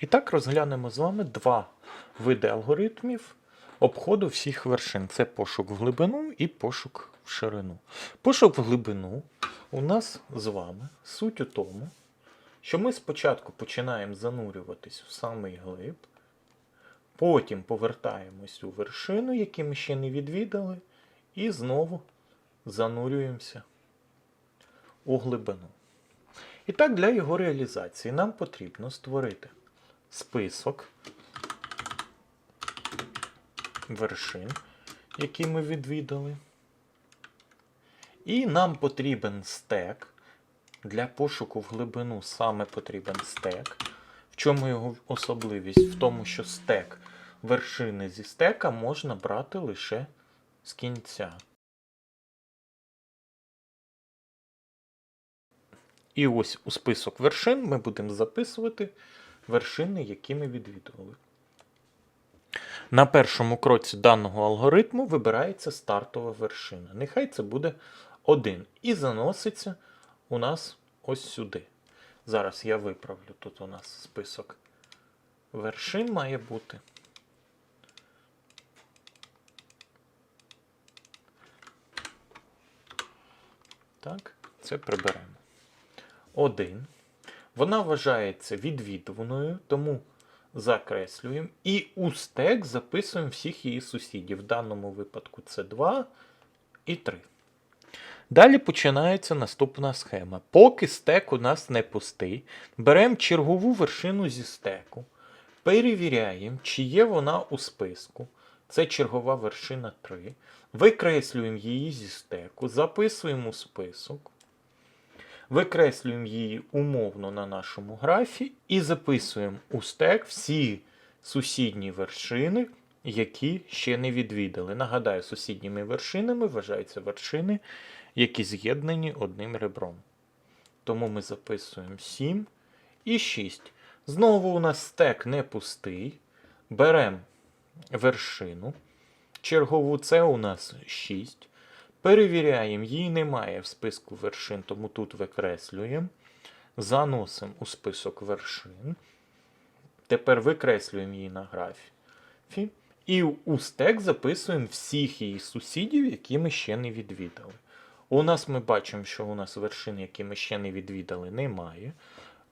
І так розглянемо з вами два види алгоритмів обходу всіх вершин. Це пошук в глибину і пошук в ширину. Пошук в глибину у нас з вами суть у тому, що ми спочатку починаємо занурюватись в самий глиб, потім повертаємось у вершину, яку ми ще не відвідали, і знову занурюємося у глибину. І так, для його реалізації нам потрібно створити список вершин, які ми відвідали. І нам потрібен стек. Для пошуку в глибину саме потрібен стек. В чому його особливість? В тому, що стек вершини зі стека можна брати лише з кінця. І ось у список вершин ми будемо записувати вершини, які ми відвідували. На першому кроці даного алгоритму вибирається стартова вершина. Нехай це буде 1. І заноситься у нас ось сюди. Зараз я виправлю. Тут у нас список вершин має бути. Так, це приберемо. 1. Вона вважається відвідуваною, тому закреслюємо. І у стек записуємо всіх її сусідів. В даному випадку це 2 і 3. Далі починається наступна схема. Поки стек у нас не пустий, беремо чергову вершину зі стеку, перевіряємо, чи є вона у списку. Це чергова вершина 3. Викреслюємо її зі стеку, записуємо у список. Викреслюємо її умовно на нашому графі і записуємо у стек всі сусідні вершини, які ще не відвідали. Нагадаю, сусідніми вершинами вважаються вершини, які з'єднані одним ребром. Тому ми записуємо 7 і 6. Знову у нас стек не пустий. Беремо вершину. Чергову це у нас 6. Перевіряємо, її немає в списку вершин, тому тут викреслюємо. Заносимо у список вершин. Тепер викреслюємо її на графі. І у стек записуємо всіх її сусідів, які ми ще не відвідали. У нас ми бачимо, що у нас вершин, які ми ще не відвідали, немає.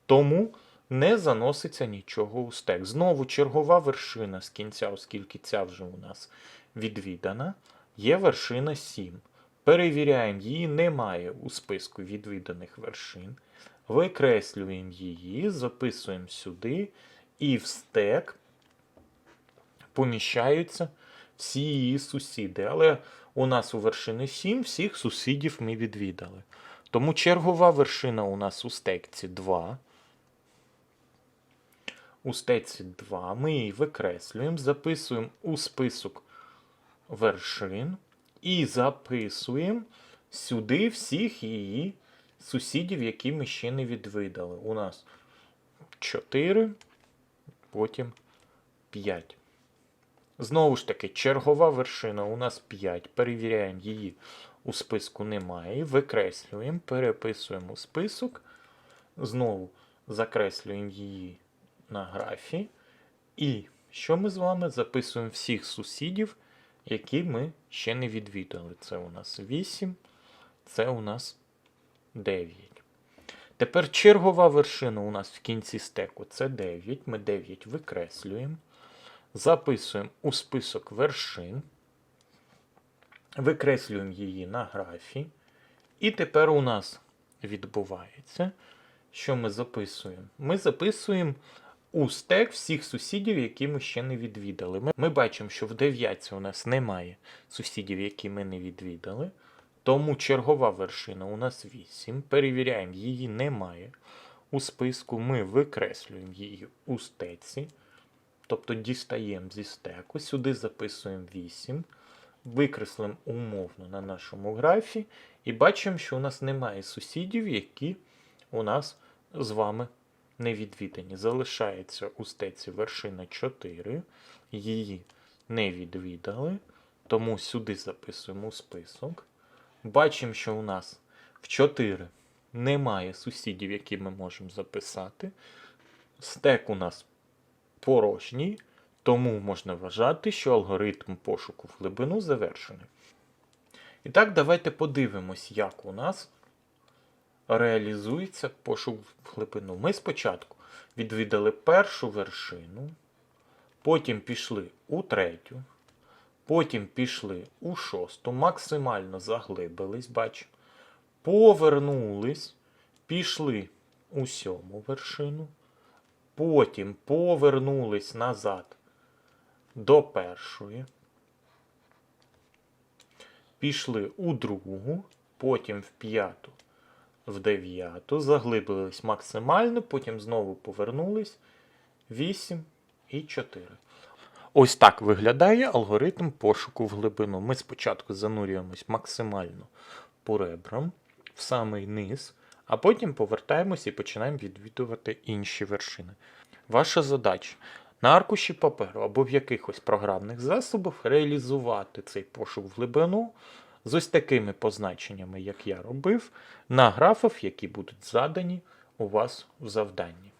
Тому не заноситься нічого у стек. Знову чергова вершина з кінця, оскільки ця вже у нас відвідана, є вершина 7. Перевіряємо, її немає у списку відвіданих вершин. Викреслюємо її, записуємо сюди, і в стек поміщаються всі її сусіди. Але у нас у вершини 7 всіх сусідів ми відвідали. Тому чергова вершина у нас у стекці 2. У стеці 2 ми її викреслюємо, записуємо у список вершин і записуємо сюди всіх її сусідів, які ми ще не відвидали. У нас 4, потім 5. Знову ж таки, чергова вершина у нас 5. Перевіряємо її у списку немає. Викреслюємо, переписуємо список. Знову закреслюємо її на графі. І що ми з вами записуємо всіх сусідів, які ми ще не відвідали. Це у нас 8, це у нас 9. Тепер чергова вершина у нас в кінці стеку це 9. Ми 9 викреслюємо. Записуємо у список вершин. Викреслюємо її на графі. І тепер у нас відбувається, що ми записуємо? Ми записуємо у стек всіх сусідів, які ми ще не відвідали. Ми, ми бачимо, що в дев'ятці у нас немає сусідів, які ми не відвідали. Тому чергова вершина у нас 8. Перевіряємо, її немає. У списку ми викреслюємо її у стеці. Тобто дістаємо зі стеку, сюди записуємо 8, викреслимо умовно на нашому графі, і бачимо, що у нас немає сусідів, які у нас з вами не відвідані. Залишається у стеці вершина 4, її не відвідали, тому сюди записуємо список. Бачимо, що у нас в 4 немає сусідів, які ми можемо записати. Стек у нас порожній, тому можна вважати, що алгоритм пошуку в глибину завершений. І так, давайте подивимось, як у нас реалізується пошук в глибину. Ми спочатку відвідали першу вершину, потім пішли у третю, потім пішли у шосту, максимально заглибились, бачимо. Повернулись, пішли у сьому вершину, потім повернулись назад до першої, пішли у другу, потім в п'яту, в дев'яту, заглибились максимально, потім знову повернулись 8 і 4. Ось так виглядає алгоритм пошуку в глибину. Ми спочатку занурюємось максимально по ребрам в самий низ, а потім повертаємось і починаємо відвідувати інші вершини. Ваша задача на аркуші паперу або в якихось програмних засобах реалізувати цей пошук в глибину з ось такими позначеннями, як я робив, на графах, які будуть задані у вас в завданні.